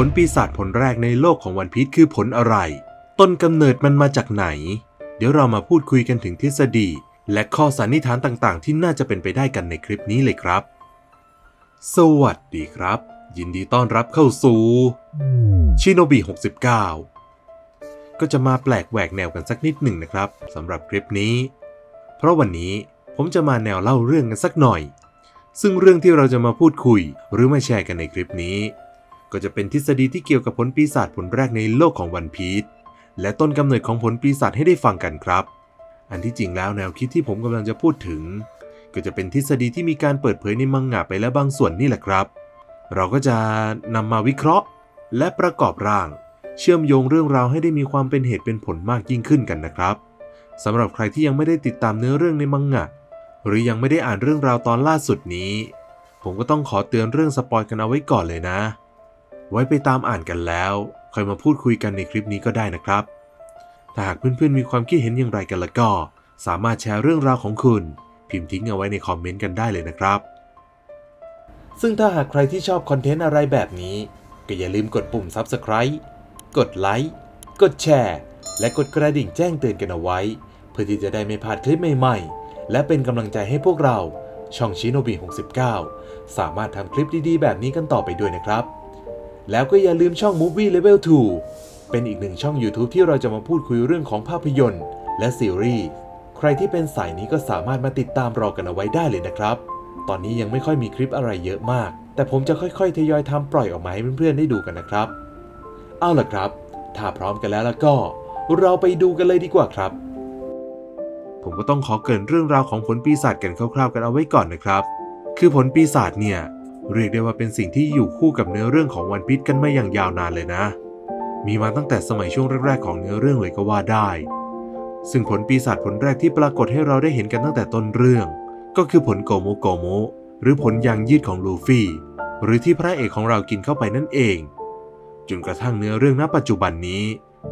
ผลปีศาจผลแรกในโลกของวันพีชคือผลอะไร ต้นกำเนิดมันมาจากไหน เดี๋ยวเรามาพูดคุยกันถึงทฤษฎี และข้อสันนิษฐานต่างๆ ที่น่าจะเป็นไปได้กันในคลิปนี้เลยครับ สวัสดีครับ ยินดีต้อนรับเข้าสู่ชิโนบิ69 ก็จะมาแปลกแหวกแนวกันสักนิดหนึ่งนะครับสำหรับคลิปนี้ เพราะวันนี้ผมจะมาแนวเล่าเรื่องกันสักหน่อยซึ่งเรื่องที่เราจะมาพูดคุยหรือมาแชร์กันในคลิปนี้ ก็จะเป็นทฤษฎีที่เกี่ยวกับผลปีศาจผลแรกในโลกของวันพีชและต้นกำเนิดของผลปีศาจให้ได้ฟังกันครับ อันที่จริงแล้วแนวคิดที่ผมกำลังจะพูดถึง ก็จะเป็นทฤษฎีที่มีการเปิดเผยในมังงะไปแล้วบางส่วนนี่แหละครับ เราก็จะนำมาวิเคราะห์ และประกอบร่าง เชื่อมโยงเรื่องราวให้ได้มีความเป็นเหตุเป็นผลมากยิ่งขึ้นกันนะครับสำหรับใครที่ยังไม่ได้ติดตามเนื้อเรื่องในมังงะหรือยังไม่ได้อ่านเรื่องราวตอนล่าสุดนี้ ผมก็ต้องขอเตือนเรื่องสปอยกันเอาไว้ก่อนเลยนะ ไว้ไปตามอ่านกันแล้วค่อยมาพูดคุยกันในคลิปนี้ก็ได้นะครับ ถ้าหากเพื่อนๆมีความคิดเห็นอย่างไรกันล้วก็ สามารถแชร์เรื่องราวของคุณ พิมพ์ทิ้งเอาไว้ในคอมเมนต์กันได้เลยนะครับ ซึ่งถ้าหากใครที่ชอบคอนเทนต์อะไรแบบนี้ ก็อย่าลืมกดปุ่ม Subscribe กดไลค์กดแชร์ และกดกระดิ่งแจ้งเตือนกันเอาไว้ เพื่อที่จะได้ไม่พลาดคลิปใหม่ๆ และเป็นกำลังใจให้พวกเราช่องชิโนบิ69 สามารถทำคลิปดีๆ แบบนี้กันต่อไปด้วยนะครับ แล้วก็อย่าลืมช่อง Movie Level 2 เป็นอีกหนึ่งช่อง YouTube ที่เราจะมาพูดคุยเรื่องของภาพยนตร์ และซีรีส์ ใครที่เป็นสายนี้ก็สามารถมาติดตามรอกันเอาไว้ได้เลยนะครับ ตอนนี้ยังไม่ค่อยมีคลิปอะไรเยอะมาก แต่ผมจะค่อยๆ ทยอยทำปล่อยออกมาให้เพื่อนๆ ได้ดูกันนะครับ เอาล่ะครับ ถ้าพร้อมกันแล้วแล้วก็ เราไปดูกันเลยดีกว่าครับ ผมก็ต้องขอเกริ่นเรื่องราวของผลปีศาจกันคร่าวๆ กันเอาไว้ก่อนนะครับ คือผลปีศาจเนี่ย เรียกได้ว่าเป็นสิ่งที่อยู่คู่กับเนื้อเรื่องของวันพีชกันมาอย่างยาวนานเลยนะ มีมาตั้งแต่สมัยช่วงแรกๆของเนื้อเรื่องเลยก็ว่าได้ ซึ่งผลปีศาจผลแรกที่ปรากฏให้เราได้เห็นกันตั้งแต่ต้นเรื่อง ก็คือผลโกโมโกโมหรือผลยางยืดของลูฟี่ หรือที่พระเอกของเรากินเข้าไปนั่นเอง จนกระทั่งเนื้อเรื่องณปัจจุบันนี้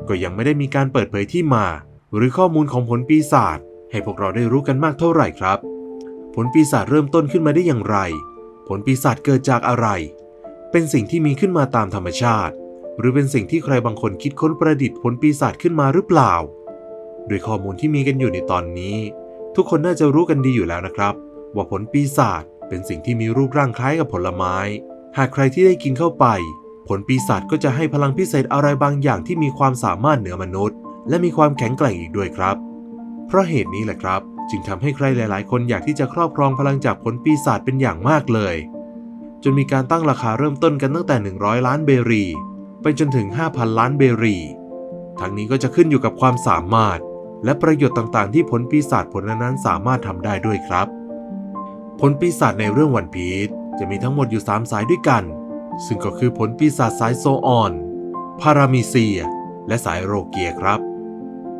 ก็ยังไม่ได้มีการเปิดเผยที่มา หรือข้อมูลของผลปีศาจให้พวกเราได้รู้กันมากเท่าไหร่ครับ ผลปีศาจเริ่มต้นขึ้นมาได้อย่างไร ผลปีศาจเกิดจากอะไร เป็นสิ่งที่มีขึ้นมาตามธรรมชาติ หรือเป็นสิ่งที่ใครบางคนคิดค้นประดิษฐ์ผลปีศาจขึ้นมาหรือเปล่า โดยข้อมูลที่มีกันอยู่ในตอนนี้ ทุกคนน่าจะรู้กันดีอยู่แล้วนะครับ ว่าผลปีศาจเป็นสิ่งที่มีรูปร่างคล้ายกับผลไม้ หากใครที่ได้กินเข้าไป ผลปีศาจก็จะให้พลังพิเศษอะไรบางอย่างที่มีความสามารถเหนือมนุษย์ และมีความแข็งแกร่งอีกด้วยครับ เพราะเหตุนี้แหละครับ จึงทำให้ใครหลาย ๆ คนอยากที่จะครอบครองพลังจากผลปีศาจเป็นอย่างมากเลย จนมีการตั้งราคาเริ่มต้นกันตั้งแต่ 100 ล้านเบรี ไปจนถึง 5,000 ล้านเบรีทั้งนี้ก็จะขึ้นอยู่กับความสามารถ และประโยชน์ต่าง ๆ ที่ผลปีศาจผลนั้นสามารถทำได้ด้วยครับ ผลปีศาจในเรื่องวันพีชจะมีทั้งหมดอยู่ 3 สายด้วยกัน ซึ่งก็คือผลปีศาจสายโซออน พารามิเซีย และสายโรเกียครับ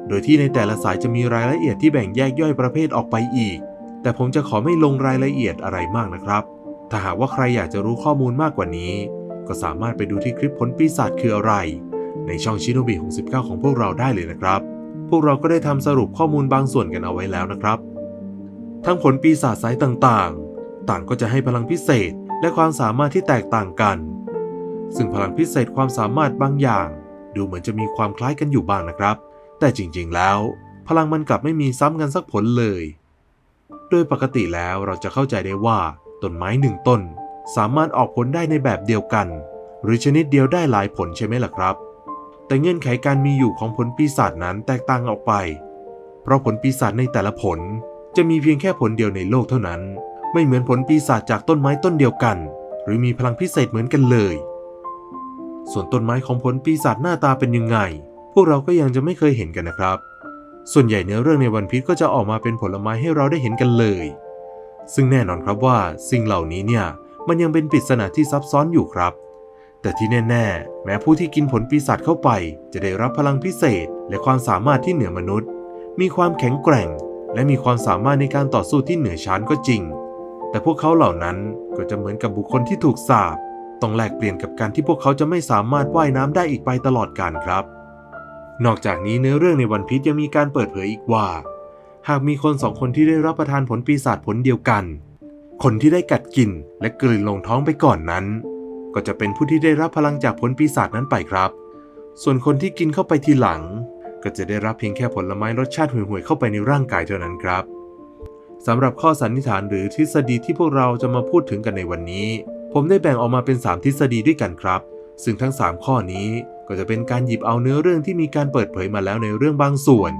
โดยที่ในแต่ละสายจะมีรายละเอียดที่แบ่งแยกย่อยประเภทออกไปอีก แต่ผมจะขอไม่ลงรายละเอียดอะไรมากนะครับ ถ้าหากว่าใครอยากจะรู้ข้อมูลมากกว่านี้ ก็สามารถไปดูที่คลิปผลปีศาจคืออะไร ในช่องชิโนบิ69 ของพวกเราได้เลยนะครับ พวกเราก็ได้ทำสรุปข้อมูลบางส่วนกันเอาไว้แล้วนะครับ ทั้งผลปีศาจสายต่างๆ ต่างก็จะให้พลังพิเศษและความสามารถที่แตกต่างกัน ซึ่งพลังพิเศษความสามารถบางอย่าง ดูเหมือนจะมีความคล้ายกันอยู่บ้างนะครับ แต่จริงๆแล้ว พลังมันกลับไม่มีซ้ำกันสักผลเลย โดยปกติแล้วเราจะเข้าใจได้ว่าต้นไม้หนึ่งต้น สามารถออกผลได้ในแบบเดียวกัน หรือชนิดเดียวได้หลายผลใช่ไหมล่ะครับ แต่เงื่อนไขการมีอยู่ของผลปีศาจนั้นแตกต่างออกไป เพราะผลปีศาจในแต่ละผลจะมีเพียงแค่ผลเดียวในโลกเท่านั้น ไม่เหมือนผลปีศาจจากต้นไม้ต้นเดียวกัน หรือมีพลังพิเศษเหมือนกันเลย ส่วนต้นไม้ของผลปีศาจหน้าตาเป็นยังไง วกเราก็ยังจะไม่เคยเห็นกันนะครับ ส่วนใหญ่เนื้อเรื่องในวันพีชก็จะออกมาเป็นผลไม้ให้เราได้เห็นกันเลย ซึ่งแน่นอนครับว่าสิ่งเหล่านี้เนี่ยมันยังเป็นปริศนาที่ซับซ้อนอยู่ครับ แต่ที่แน่ ๆ แม้ผู้ที่กินผลปีศาจเข้าไป จะได้รับพลังพิเศษ และความสามารถที่เหนือมนุษย์ มีความแข็งแกร่ง และมีความสามารถในการต่อสู้ที่เหนือชั้นก็จริง แต่พวกเขาเหล่านั้นก็จะเหมือนกับบุคคลที่ถูกสาปต้องแลกเปลี่ยนกับการที่พวกเขาจะไม่สามารถว่ายน้ำได้อีกไปตลอดกาลครับ นอกจากนี้เนื้อเรื่องในวันพีชยังมีการเปิดเผยอีกว่า หากมีคนสองคนที่ได้รับประทานผลปีศาจผลเดียวกัน คนที่ได้กัดกินและกลืนลงท้องไปก่อนนั้นกก็จะเป็นผู้ที่ได้รับพลังจากผลปีศาจนั้นไปครับ ส่วนคนที่กินเข้าไปทีหลัง ก็จะได้รับเพียงแค่ผลไม้รสชาติห่วยๆเข้าไปในร่างกายเท่านั้นครับสำหรับข้อสันนิษฐานหรือทฤษฎีที่พวกเราจะมาพูดถึงกันในวันนี้ ผมได้แบ่งออกมาเป็น 3 ทฤษฎีด้วยกันครับ ซึ่งทั้ง 3 ข้อนี้ก็จะเป็นการหยิบเอาเนื้อเรื่องที่มีการเปิดเผยมาแล้วในเรื่องบางส่วน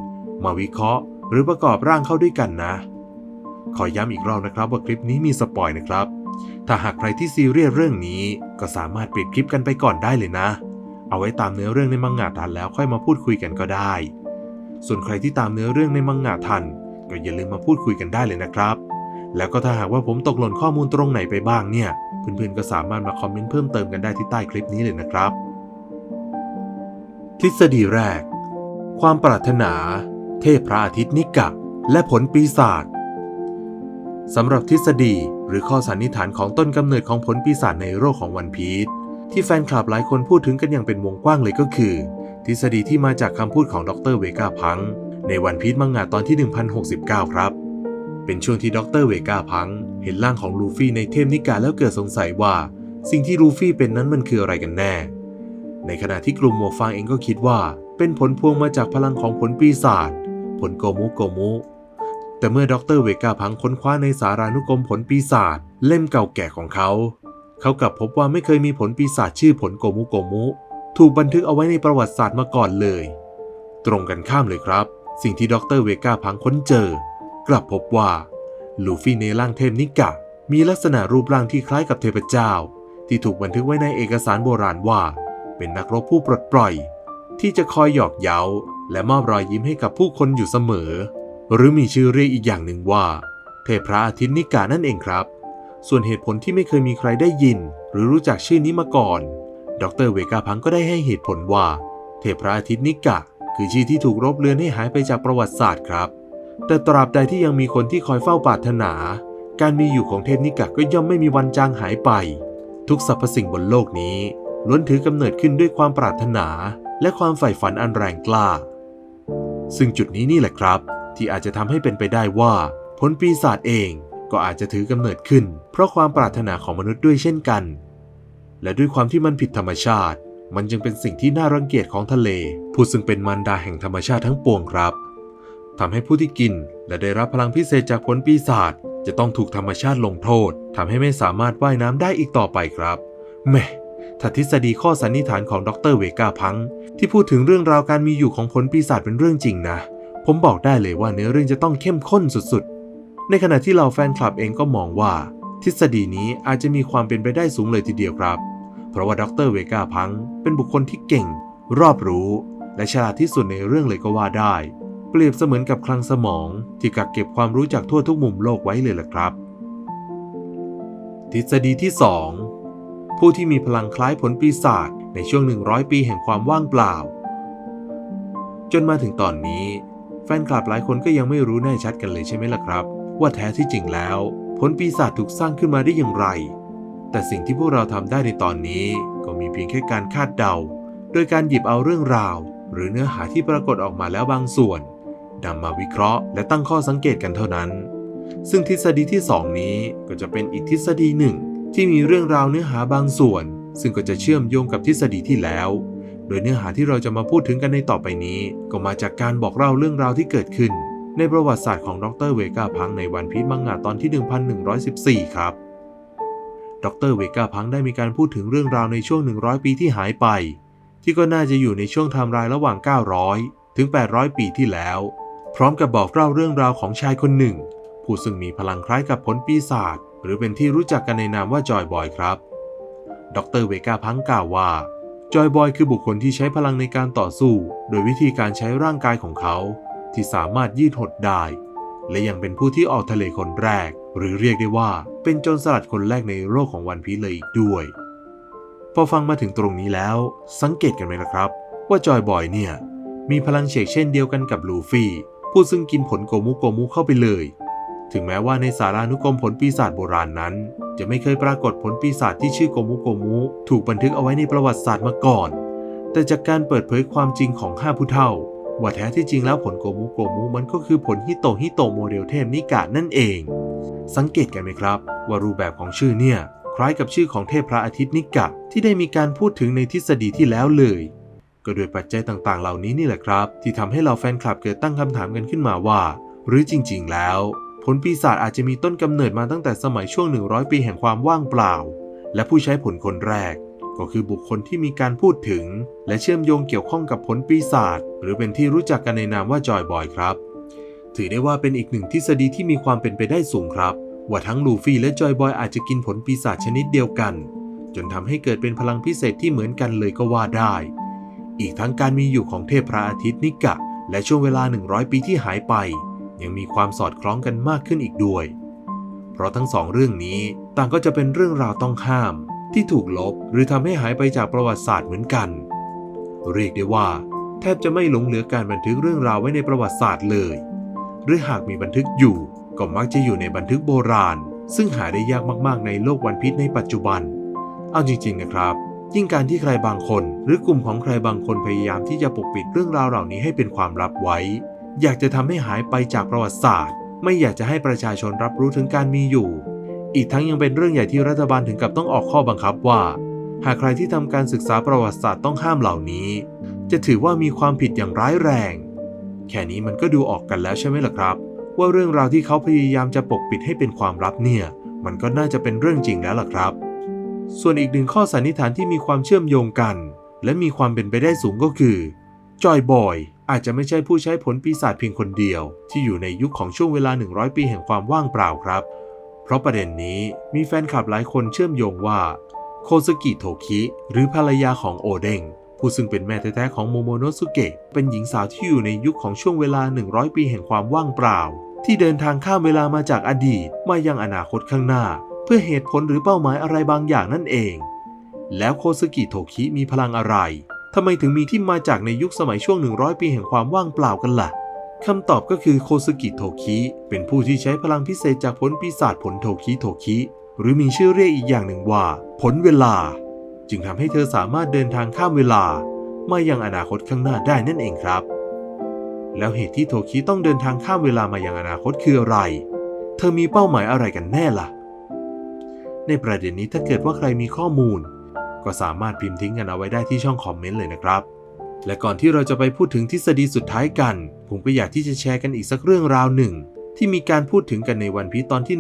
มาวิเคราะห์ หรือประกอบร่างเข้าด้วยกันนะ ขอย้ำอีกรอบนะครับว่าคลิปนี้มีสปอยนะครับ ถ้าหากใครที่ซีเรียสเรื่องนี้ก็สามารถปิดคลิปกันไปก่อนได้เลยนะ เอาไว้ตามเนื้อเรื่องในมังงะทันแล้วค่อยมาพูดคุยกันก็ได้ ส่วนใครที่ตามเนื้อเรื่องในมังงะทัน ก็อย่าลืมมาพูดคุยกันได้เลยนะครับ แล้วก็ถ้าหากว่าผมตกหล่นข้อมูลตรงไหนไปบ้างเนี่ย เพื่อนๆก็สามารถมาคอมเมนต์เพิ่มเติมกันได้ที่ใต้คลิปนี้เลยนะครับ ทฤษฎีแรก ความปรารถนา เทพพระอาทิตย์นิกะ และผลปีศาจสำหรับทฤษฎีหรือข้อสันนิษฐานของต้นกำเนิดของผลปีศาจในโลกของวันพีชที่แฟนคลับหลายคนพูดถึงกันอย่างเป็นวงกว้างเลยก็คือ ทฤษฎีที่มาจากคำพูดของดรเวกาพัง ในวันพีชมังงะตอนที่ 1069 ครับ เป็นช่วงที่ดรเวกาพัง เห็นร่างของลูฟี่ในเทพนิกาแล้วเกิดสงสัยว่า สิ่งที่ลูฟี่เป็นนั้นมันคืออะไรกันแน่ ในขณะที่กลุ่มหมวกฟางเองก็คิดว่า เป็นผลพวงมาจากพลังของผลปีศาจผลโกมุโกมุ แต่เมื่อดรเวกาพังค้นคว้าในสารานุกรมผลปีศาจเล่มเก่าแก่ของเขา เขากลับพบว่าไม่เคยมีผลปีศาจชื่อผลโกมุโกมุ ถูกบันทึกเอาไว้ในประวัติศาสตร์มาก่อนเลย ตรงกันข้ามเลยครับ สิ่งที่ดรเวกาพังค้นเจอ กลับพบว่าลูฟี่ในร่างเทพนิกะ มีลักษณะรูปร่างที่คล้ายกับเทพเจ้า ที่ถูกบันทึกไว้ในเอกสารโบราณว่า เป็นนักรบผู้ปลดปล่อย ที่จะคอยหยอกเย้า และมอบรอยยิ้มให้กับผู้คนอยู่เสมอ หรือมีชื่อเรียกอีกอย่างหนึ่งว่า เทพพระอาทิตย์นิกานั่นเองครับ ส่วนเหตุผลที่ไม่เคยมีใครได้ยิน หรือรู้จักชื่อนี้มาก่อน ดรเวกาพังก็ได้ให้เหตุผลว่า เทพพระอาทิตย์นิกะ คือชื่อที่ถูกรบเลือนให้หายไปจากประวัติศาสตร์ครับ แต่ตราบใดที่ยังมีคนที่คอยเฝ้าปรารถนา การมีอยู่ของเทพนิกะก็ย่อมไม่มีวันจางหายไป ทุกสรรพสิ่งบนโลกนี้ล้วนถือกำเนิดขึ้นด้วยความปรารถนา และความใฝ่ฝันอันแรงกล้า ซึ่งจุดนี้นี่แหละครับ ที่อาจจะทำให้เป็นไปได้ว่า ผลปีศาจเองก็อาจจะถือกำเนิดขึ้น เพราะความปรารถนาของมนุษย์ด้วยเช่นกัน และด้วยความที่มันผิดธรรมชาติ มันจึงเป็นสิ่งที่น่ารังเกียจของทะเล ผู้ซึ่งเป็นมารดาแห่งธรรมชาติทั้งปวงครับ ทำให้ผู้ที่กิน และได้รับพลังพิเศษจากผลปีศาจจะต้องถูกธรรมชาติลงโทษทำให้ไม่สามารถว่ายน้ำได้อีกต่อไปครับแหม่ถ้าทฤษฎีข้อสันนิษฐานของดรเวกาพัง ที่พูดถึงเรื่องราวการมีอยู่ของผลปีศาจเป็นเรื่องจริงนะ ผมบอกได้เลยว่าเนื้อเรื่องจะต้องเข้มข้นสุดๆ ในขณะที่เราแฟนคลับเองก็มองว่า ทฤษฎีนี้อาจจะมีความเป็นไปได้สูงเลยทีเดียวครับ เพราะว่าดรเวกาพัง เป็นบุคคลที่เก่ง รอบรู้ และฉลาดที่สุดในเรื่องเลยก็ว่าได้ ปรียบเสมือนกับคลังสมองที่กักเก็บความรู้จากทั่วทุกมุมโลกไว้เลยล่ะครับ ทฤษฎีที่ 2 ผู้ที่มีพลังคล้ายผลปีศาจในช่วง 100 ปีแห่งความว่างเปล่า จนมาถึงตอนนี้ แฟนคลับหลายคนก็ยังไม่รู้แน่ชัดกันเลยใช่ไหมล่ะครับ ว่าแท้ที่จริงแล้วผลปีศาจถูกสร้างขึ้นมาได้อย่างไร แต่สิ่งที่พวกเราทำได้ในตอนนี้ก็มีเพียงแค่การคาดเดา โดยการหยิบเอาเรื่องราว หรือเนื้อหาที่ปรากฏออกมาแล้วบางส่วน นำมาวิเคราะห์และตั้งข้อสังเกตกันเท่านั้น ซึ่งทฤษฎีที่ 2 นี้ก็จะเป็นอีกทฤษฎีหนึ่ง ที่มีเรื่องราวเนื้อหาบางส่วน ซึ่งก็จะเชื่อมโยงกับทฤษฎีที่แล้ว โดยเนื้อหาที่เราจะมาพูดถึงกันในต่อไปนี้ ก็มาจากการบอกเล่าเรื่องราวที่เกิดขึ้น ในประวัติศาสตร์ของดรเวกาพังในวันพีชมังงะตอนที่ 1114 ครับดรเวกาพังได้มีการพูดถึงเรื่องราวในช่วง 100 ปีที่หายไป ที่ก็น่าจะอยู่ในช่วงไทม์ไลน์ระหว่าง 900 ถึง 800 ปีที่แล้ว พร้อมกับบอกเล่าเรื่องราวของชายคนหนึ่ง ผู้ซึ่งมีพลังคล้ายกับผลปีศาจหรือเป็นที่รู้จักกันในนามว่าจอยบอยครับ ดรเวกาพังกล่าวว่าจอยบอยคือบุคคลที่ใช้พลังในการต่อสู้ โดยวิธีการใช้ร่างกายของเขา ที่สามารถยืดหดได้ และยังเป็นผู้ที่ออกทะเลคนแรก หรือเรียกได้ว่าเป็นโจรสลัดคนแรกในโลกของวันพีเลยอีกด้วย พอฟังมาถึงตรงนี้แล้ว สังเกตกันไหมล่ะครับ ว่าจอยบอยเนี่ย มีพลังเฉกเช่นเดียวกันกับลูฟี่ ผู้ซึ่งกินผลโกมุโกมุเข้าไปเลย ถึงแม้ว่าในสารานุกรมผลปีศาจโบราณนั้น จะไม่เคยปรากฏผลปีศาจที่ชื่อโกมุโกมุถูกบันทึกเอาไว้ในประวัติศาสตร์มาก่อน แต่จากการเปิดเผยความจริงของห้าผู้เฒ่า ว่าแท้ที่จริงแล้วผลโกมุโกมุมันก็คือผลฮิโตฮิโตโมเดลเทพนิกะนั่นเอง สังเกตกันไหมครับ ว่ารูปแบบของชื่อเนี่ยคล้ายกับชื่อของเทพพระอาทิตย์นิกะที่ได้มีการพูดถึงในทฤษฎีที่แล้วเลย ก็โดยปัจจัยต่างๆ เหล่านี้นี่แหละครับ ที่ทำให้เราแฟนคลับเกิดตั้งคำถามกันขึ้นมาว่า หรือจริง ๆ แล้ว ผลปีศาจอาจจะมีต้นกำเนิดมาตั้งแต่สมัยช่วง 100 ปีแห่งความว่างเปล่า และผู้ใช้ผลคนแรก ก็คือบุคคลที่มีการพูดถึง และเชื่อมโยงเกี่ยวข้องกับผลปีศาจหรือเป็นที่รู้จักกันในนามว่าจอยบอยครับ ถือได้ว่าเป็นอีกหนึ่งทฤษฎีที่มีความเป็นไปได้สูงครับ ว่าทั้งลูฟี่และจอยบอยอาจจะกินผลปีศาจชนิดเดียวกัน จนทำให้เกิดเป็นพลังพิเศษที่เหมือนกันเลยก็ว่าได้ อีกทั้งการมีอยู่ของเทพพระอาทิตย์นิกะ และช่วงเวลา 100 ปีที่หายไป ยังมีความสอดคล้องกันมากขึ้นอีกด้วย เพราะทั้งสองเรื่องนี้ต่างก็จะเป็นเรื่องราวต้องห้าม ที่ถูกลบหรือทำให้หายไปจากประวัติศาสตร์เหมือนกัน เรียกได้ว่า แทบจะไม่หลงเหลือการบันทึกเรื่องราวไว้ในประวัติศาสตร์เลย หรือหากมีบันทึกอยู่ก็มักจะอยู่ในบันทึกโบราณ ซึ่งหาได้ยากมากๆในโลกวันพิษในปัจจุบัน เอาจริงๆนะครับ ยิ่งการที่ใครบางคน หรือกลุ่มของใครบางคนพยายามที่จะปกปิดเรื่องราวเหล่านี้ให้เป็นความลับไว้ อยากจะทำให้หายไปจากประวัติศาสตร์ ไม่อยากจะให้ประชาชนรับรู้ถึงการมีอยู่ อีกทั้งยังเป็นเรื่องใหญ่ที่รัฐบาลถึงกับต้องออกข้อบังคับว่า หากใครที่ทำการศึกษาประวัติศาสตร์ต้องห้ามเหล่านี้ จะถือว่ามีความผิดอย่างร้ายแรง แค่นี้มันก็ดูออกกันแล้วใช่ไหมล่ะครับ ว่าเรื่องราวที่เขาพยายามจะปกปิดให้เป็นความลับเนี่ย มันก็น่าจะเป็นเรื่องจริงแล้วล่ะครับ ส่วนอีกหนึ่งข้อสันนิษฐานที่มีความเชื่อมโยงกัน และมีความเป็นไปได้สูงก็คือจอยบอยอาจจะไม่ใช่ผู้ใช้ผลปีศาจเพียงคนเดียว ที่อยู่ในยุคของช่วงเวลา 100 ปีแห่งความว่างเปล่าครับ เพราะประเด็นนี้มีแฟนคลับหลายคนเชื่อมโยงว่า โคสกิโทคิ หรือภรรยาของโอเด้งผู้ซึ่งเป็นแม่แท้ๆของโมโมโนสุเกะเป็นหญิงสาวที่อยู่ในยุคของช่วงเวลา 100 ปีแห่งความว่างเปล่า ที่เดินทางข้ามเวลามาจากอดีตมายังอนาคตข้างหน้า เพื่อเหตุผลหรือเป้าหมายอะไรบางอย่างนั่นเอง แล้วโคสกิโทคิมีพลังอะไรทำไมถึงมีที่มาจากในยุคสมัยช่วง 100 ปีแห่งความว่างเปล่ากันล่ะคำตอบก็คือโคสกิโทคิเป็นผู้ที่ใช้พลังพิเศษจากผลปีศาจผลโทคิโทคิหรือมีชื่อเรียกอีกอย่างหนึ่งว่า ผลเวลา จึงทำให้เธอสามารถเดินทางข้ามเวลา มายังอนาคตข้างหน้าได้นั่นเองครับ แล้วเหตุที่โทคิต้องเดินทางข้ามเวลามายังอนาคตคืออะไร เธอมีเป้าหมายอะไรกันแน่ล่ะ ในประเด็นนี้ถ้าเกิดว่าใครมีข้อมูล ก็สามารถพิมพ์ทิ้งกันเอาไว้ได้ที่ช่องคอมเมนต์เลยนะครับ และก่อนที่เราจะไปพูดถึงทฤษฎีสุดท้ายกัน ผมก็อยากที่จะแชร์กันอีกสักเรื่องราวหนึ่ง ที่มีการพูดถึงกันในวันพีตอนที่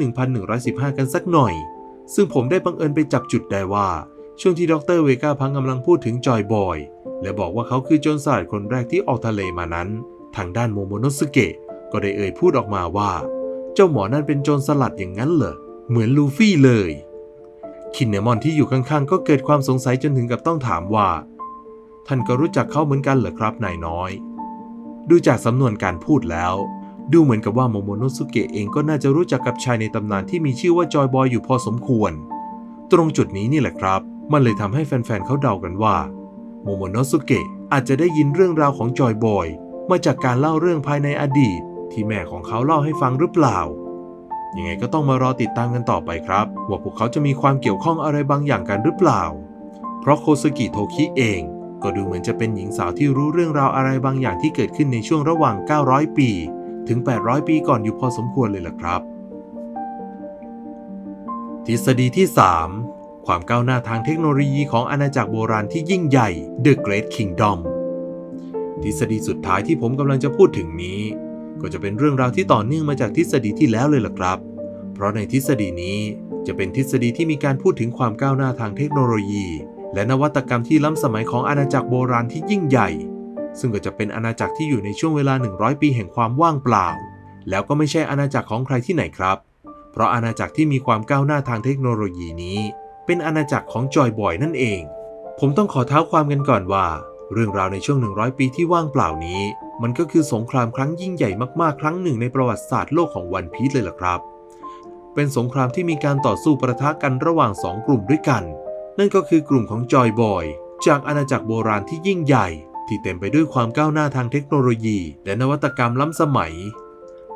1115 กันสักหน่อย ซึ่งผมได้บังเอิญไปจับจุดได้ว่า ช่วงที่ดรเวก้าพังกำลังพูดถึงจอยบอย และบอกว่าเขาคือโจรสลัดคนแรกที่ออกทะเลมานั้น ทางด้านโมโมโนสุเกะก็ได้เอ่ยพูดออกมาว่า เจ้าหมอนั่นเป็นโจรสลัดอย่างนั้นเหรอเหมือนลูฟี่เลย คินเนมอนที่อยู่ข้างๆ ก็เกิดความสงสัยจนถึงกับต้องถามว่า ท่านก็รู้จักเขาเหมือนกันเหรอครับนายน้อย ดูจากสำนวนการพูดแล้ว ดูเหมือนกับว่าโมโมโนสุเกะเองก็น่าจะรู้จักกับชายในตำนานที่มีชื่อว่าจอยบอยอยู่พอสมควร ตรงจุดนี้นี่แหละครับ มันเลยทำให้แฟนๆเขาเดากันว่าโมโมโนสุเกะอาจจะได้ยินเรื่องราวของจอยบอยมาจากการเล่าเรื่องภายในอดีต ที่แม่ของเขาเล่าให้ฟังหรือเปล่า ยังไงก็ต้องมารอติดตามกันต่อไปครับ ว่าพวกเขาจะมีความเกี่ยวข้องอะไรบางอย่างกันหรือเปล่า เพราะโคสกิโทคิเอง ก็ดูเหมือนจะเป็นหญิงสาวที่รู้เรื่องราวอะไรบางอย่างที่เกิดขึ้นในช่วงระหว่าง 900 ปี ถึง 800 ปีก่อนอยู่พอสมควรเลยล่ะครับ ทฤษฎีที่ 3 ความก้าวหน้าทางเทคโนโลยีของอาณาจักรโบราณที่ยิ่งใหญ่ The Great Kingdom ทฤษฎีสุดท้ายที่ผมกำลังจะพูดถึงนี้ ก็จะเป็นเรื่องราวที่ต่อเนื่องมาจากทฤษฎีที่แล้วเลยล่ะครับ เพราะในทฤษฎีนี้จะเป็นทฤษฎีที่มีการพูดถึงความก้าวหน้าทางเทคโนโลยี และนวัตกรรมที่ล้ำสมัยของอาณาจักรโบราณที่ยิ่งใหญ่ ซึ่งก็จะเป็นอาณาจักรที่อยู่ในช่วงเวลา 100 ปีแห่งความว่างเปล่า แล้วก็ไม่ใช่อาณาจักรของใครที่ไหนครับ เพราะอาณาจักรที่มีความก้าวหน้าทางเทคโนโลยีนี้ เป็นอาณาจักรของจอยบอยนั่นเอง ผมต้องขอเท้าความกันก่อนว่า เรื่องราวในช่วง 100 ปีที่ว่างเปล่านี้ มันก็คือสงครามครั้งยิ่งใหญ่มากๆ ครั้งหนึ่งในประวัติศาสตร์โลกของวันพีซเลยล่ะครับ เป็นสงครามที่มีการต่อสู้ประทะกันระหว่าง 2 กลุ่มด้วยกัน นั่นก็คือกลุ่มของจอยบอยจากอาณาจักรโบราณที่ยิ่งใหญ่ ที่เต็มไปด้วยความก้าวหน้าทางเทคโนโลยี และนวัตกรรมล้ำสมัย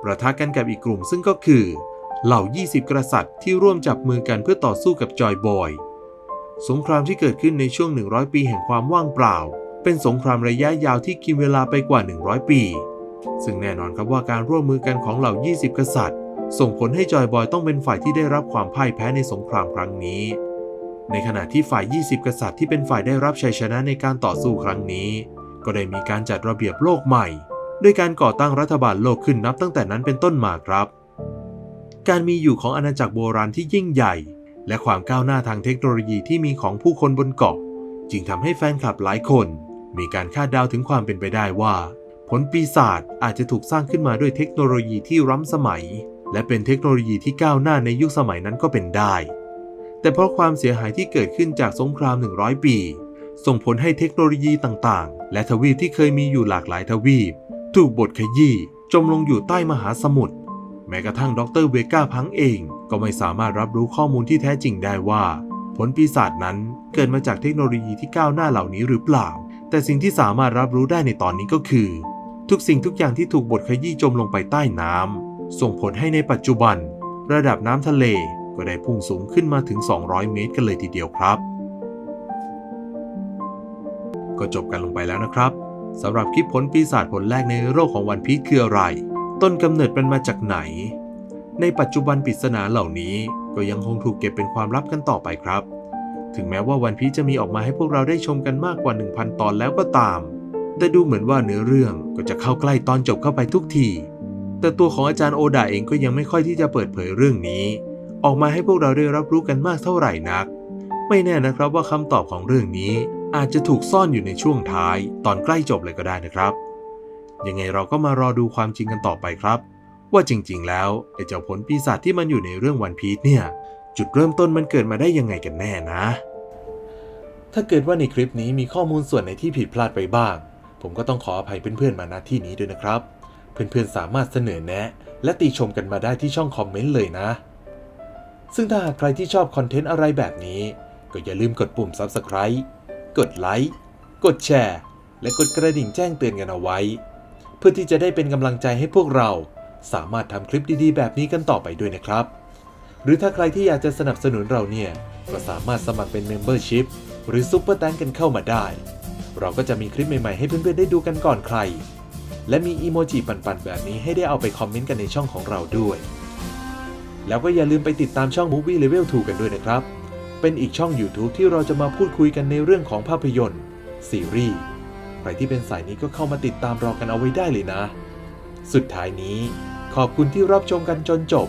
ประทะกันกับอีกกลุ่มซึ่งก็คือ เหล่า 20 กษัตริย์ที่ร่วมจับมือกันเพื่อต่อสู้กับจอยบอย สงครามที่เกิดขึ้นในช่วง 100 ปีแห่งความว่างเปล่า เป็นสงครามระยะยาวที่กินเวลาไปกว่า 100 ปี ซึ่งแน่นอนครับว่าการร่วมมือกันของเหล่า 20 กษัตริย์ ส่งผลให้จอยบอยต้องเป็นฝ่ายที่ได้รับความพ่ายแพ้ในสงครามครั้งนี้ ในขณะที่ฝ่าย 20 กษัตริย์ที่เป็นฝ่ายได้รับชัยชนะในการต่อสู้ครั้งนี้ ก็ได้มีการจัดระเบียบโลกใหม่ด้วยการก่อตั้งรัฐบาลโลกขึ้นนับตั้งแต่นั้นเป็นต้นมาครับ การมีอยู่ของอาณาจักรโบราณที่ยิ่งใหญ่ และความก้าวหน้าทางเทคโนโลยีที่มีของผู้คนบนเกาะ จึงทำให้แฟนคลับหลายคน มีการคาดเดาถึงความเป็นไปได้ว่า ผลปีศาจอาจจะถูกสร้างขึ้นมาด้วยเทคโนโลยีที่ล้ำสมัย และเป็นเทคโนโลยีที่ก้าวหน้าในยุคสมัยนั้นก็เป็นได้ แต่เพราะความเสียหายที่เกิดขึ้นจากสงคราม 100 ปี ส่งผลให้เทคโนโลยีต่างๆ และทวีปที่เคยมีอยู่หลากหลายทวีป ถูกบดขยี้จมลงอยู่ใต้มหาสมุทรแม้กระทั่งดรเวก้าพังเอง ก็ไม่สามารถรับรู้ข้อมูลที่แท้จริงได้ว่า ผลปีศาจนั้นเกิดมาจากเทคโนโลยีที่ก้าวหน้าเหล่านี้หรือเปล่า แต่สิ่งที่สามารถรับรู้ได้ในตอนนี้ก็คือ ทุกสิ่งทุกอย่างที่ถูกบดขยี้จมลงไปใต้น้ำส่งผลให้ในปัจจุบัน ระดับน้ำทะเลก็ได้พุ่งสูงขึ้นมาถึง 200 เมตรกันเลยทีเดียวครับ ก็จบกันลงไปแล้วนะครับสำหรับคลิปผลปีศาจผลแรกในโลกของวันพีชคืออะไร ต้นกำเนิดมันมาจากไหน ในปัจจุบันปริศนาเหล่านี้ก็ยังคงถูกเก็บเป็นความลับกันต่อไปครับ ถึงแม้ว่าวันพีชจะมีออกมาให้พวกเราได้ชมกันมากกว่า 1,000 ตอนแล้วก็ตาม แต่ดูเหมือนว่าเนื้อเรื่องก็จะเข้าใกล้ตอนจบเข้าไปทุกที แต่ตัวของอาจารย์โอดาเองก็ยังไม่ค่อยที่จะเปิดเผยเรื่องนี้ ออกมาให้พวกเราได้รับรู้กันมากเท่าไหร่นัก ไม่แน่นะครับว่าคำตอบของเรื่องนี้อาจจะถูกซ่อนอยู่ในช่วงท้าย ตอนใกล้จบเลยก็ได้นะครับยังไงเราก็มารอดูความจริงกันต่อไปครับ ว่าจริงๆ แล้วไอ้เจ้าผลปีศาจที่มันอยู่ในเรื่องวันพีชเนี่ย จุดเริ่มต้นมันเกิดมาได้ยังไงกันแน่นะ ถ้าเกิดว่าในคลิปนี้มีข้อมูลส่วนไหนที่ผิดพลาดไปบ้าง ผมก็ต้องขออภัยเพื่อนๆมาณที่นี้ด้วยนะครับ เพื่อนๆสามารถเสนอแนะ และติชมกันมาได้ที่ช่องคอมเมนต์เลยนะ ซึ่งถ้าหากใครที่ชอบคอนเทนต์อะไรแบบนี้ ก็อย่าลืมกดปุ่ม Subscribe กดไลค์กดแชร์ และกดกระดิ่งแจ้งเตือนกันเอาไว้ เพื่อที่จะได้เป็นกำลังใจให้พวกเราสามารถทำคลิปดีๆ แบบนี้กันต่อไปด้วยนะครับ หรือถ้าใครที่อยากจะสนับสนุนเราเนี่ย ก็สามารถสมัครเป็น Membership หรือ Super t a n k กันเข้ามาได้ เราก็จะมีคลิปใหม่ๆให้เพื่อนๆได้ดูกันก่อนใคร และมีอีโมจิปั่นๆ แบบนี้ให้ได้เอาไปคอมเมนต์กันในช่องของเราด้วย แล้วก็อย่าลืมไปติดตามช่อง Movie Level 2 กันด้วยนะครับ เป็นอีกช่อง YouTube ที่เราจะมาพูดคุยกันในเรื่องของภาพยนตร์ซีรีส์ใครที่เป็นสายนี้ก็เข้ามาติดตามรอกันเอาไว้ได้เลยนะ สุดท้ายนี้ ขอบคุณที่รับชมกันจนจบ